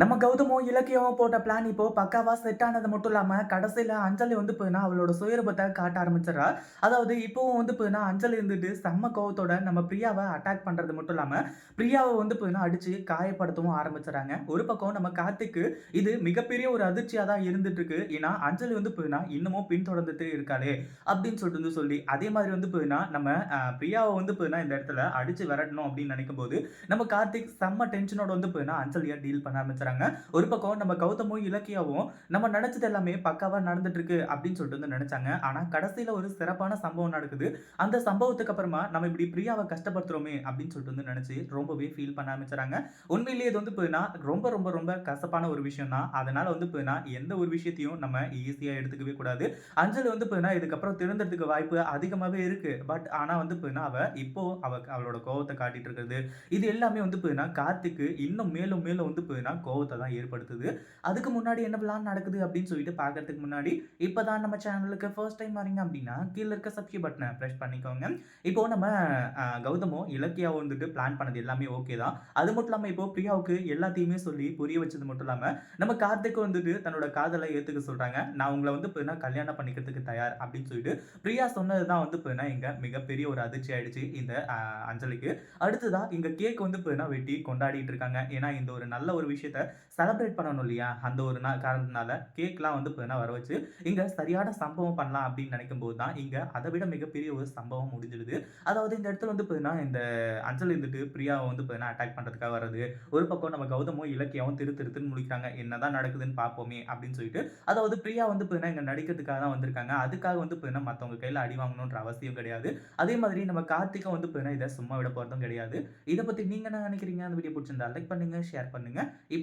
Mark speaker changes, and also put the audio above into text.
Speaker 1: நம்ம கௌதமும் இலக்கியமும் போட்ட பிளான் இப்போ பக்காவா செட் ஆனது மட்டும் இல்லாம கடைசியில அஞ்சலி வந்து போயினா அவளோட சுயரூபத்தை காட்ட ஆரம்பிச்சிடறா. அதாவது இப்போவும் வந்து போயினா அஞ்சலி இருந்துட்டு செம்ம கோவத்தோட நம்ம பிரியாவை அட்டாக் பண்றது மட்டும் இல்லாம பிரியாவை வந்து போயினா அடிச்சு காயப்படுத்தவும் ஆரம்பிச்சிடறாங்க. ஒரு பக்கம் நம்ம கார்த்திக்கு இது மிகப்பெரிய ஒரு அதிர்ச்சியா தான் இருந்துட்டு இருக்கு. ஏன்னா அஞ்சலி வந்து போயினா இன்னமும் பின்தொடர்ந்துட்டு இருக்காளே அப்படின்னு சொல்லிட்டு வந்து சொல்லி அதே மாதிரி வந்து போயினா நம்ம பிரியாவை வந்து போயினா இந்த இடத்துல அடிச்சு விரட்டணும் அப்படின்னு நினைக்கும் போது நம்ம கார்த்திக் செம்ம டென்ஷனோட வந்து போயினா அஞ்சலியா டீல் பண்ண ஆரம்பிச்சாங்க ஒரு பக்கம் நம்ம கௌதமும் இலக்கியாவும் நம்ம நினைச்சது எல்லாமே பக்காவா நடந்துட்டு இருக்கு அப்படின்னு சொல்லிட்டு வந்து நினைச்சாங்க. ஆனா கடைசியில ஒரு சிறப்பான சம்பவம் நடக்குது. அந்த சம்பவத்துக்கு அப்புறமா நம்ம இப்படி பிரியாவை கஷ்டப்படுத்துறோமே அப்படின்னு சொல்லிட்டு வந்து நினைச்சு ரொம்பவே ஃபீல் பண்ண ஆரம்பிச்சாங்க உண்மையிலேயே இது வந்து போயினா ரொம்ப ரொம்ப ரொம்ப கசப்பான ஒரு விஷயம் தான் அதனால வந்து போயினா எந்த ஒரு விஷயத்தையும் நம்ம ஈஸியா எடுத்துக்கவே கூடாது. அஞ்சலி வந்து போயினா இதுக்கப்புறம் திருந்தறதுக்கு வாய்ப்பு அதிகமாவே இருக்கு. பட் ஆனா வந்து போயினா அவ இப்போ அவ அவளோட கோவத்தை காட்டிட்டு இருக்கிறது. இது எல்லாமே வந்து போயினா கார்த்திக்கு இன்னும் மேலும் மேலும் வந்து போயினா கோவத்தை தான் ஏற்படுத்துது. அதுக்கு முன்னாடி என்ன பிளான் நடக்குது அப்படின்னு சொல்லிட்டு பார்க்கறதுக்கு முன்னாடி இப்போ தான் நம்ம சேனலுக்கு ஃபர்ஸ்ட் டைம் வரீங்க அப்படின்னா கீழே இருக்க சப்ஸ்கிரைப் பட்டனை ப்ரெஸ் பண்ணிக்கோங்க. இப்போ நம்ம கௌதமோ கௌதமும் இலக்கியாவும் வந்துட்டு பிளான் பண்ணது எல்லாமே ஓகே தான். அது மட்டும் இல்லாமல் இப்போ பிரியாவுக்கு எல்லாத்தையுமே சொல்லி புரிய வச்சது மட்டும் இல்லாமல் நம்ம கார்த்திக்கு வந்துட்டு தன்னோட காதலை ஏற்றுக்க சொல்கிறாங்க நான் உங்களை வந்து இப்போ கல்யாணம் பண்ணிக்கிறதுக்கு தயார் அப்படின்னு சொல்லிட்டு பிரியா சொன்னது தான் வந்து இப்போ இங்கே மிகப்பெரிய ஒரு அதிர்ச்சி ஆயிடுச்சு இந்த அஞ்சலிக்கு. அடுத்ததான் இங்கே கேக் வந்து இப்போ வெட்டி கொண்டாடிட்டு இருக்காங்க. ஏன்னா இந்த ஒரு நல்ல ஒரு விஷயத்த செலப்ரேட் பண்ணணும் இல்லையா? அந்த ஒரு நாள் காரணத்தினால கேக்லாம் வந்து பார்த்தீங்கன்னா வர வச்சு இங்க சரியான சம்பவம் பண்ணலாம் அப்படின்னு நினைக்கும் போது தான் இங்க அதை விட மிகப்பெரிய ஒரு சம்பவம் முடிஞ்சிடுது. அதாவது இந்த இடத்துல வந்து பார்த்தீங்கன்னா இந்த அஞ்சல் இருந்துட்டு பிரியாவை வந்து இப்போ அட்டாக் பண்றதுக்காக வர்றது ஒரு பக்கம் நம்ம கௌதமும் இலக்கியாவும் திரு திருத்துன்னு முடிக்கிறாங்க என்னதான் நடக்குதுன்னு பார்ப்போமே அப்படின்னு சொல்லிட்டு அதாவது பிரியா வந்து இப்போ இங்க நடிக்கிறதுக்காக தான் வந்திருக்காங்க அதுக்காக வந்து பார்த்தீங்கன்னா மற்றவங்க கையில் அடி வாங்கணுன்ற அவசியம் கிடையாது. அதே மாதிரி நம்ம கார்த்திகா வந்து பார்த்தீங்கன்னா இதை சும்மா விட போகிறதும் கிடையாது. இதை பற்றி நீங்கள் என்ன நினைக்கிறீங்க? அந்த வீடியோ பிடிச்சிருந்தா லைக் பண்ணுங்க ஷேர் பண்ணுங்க.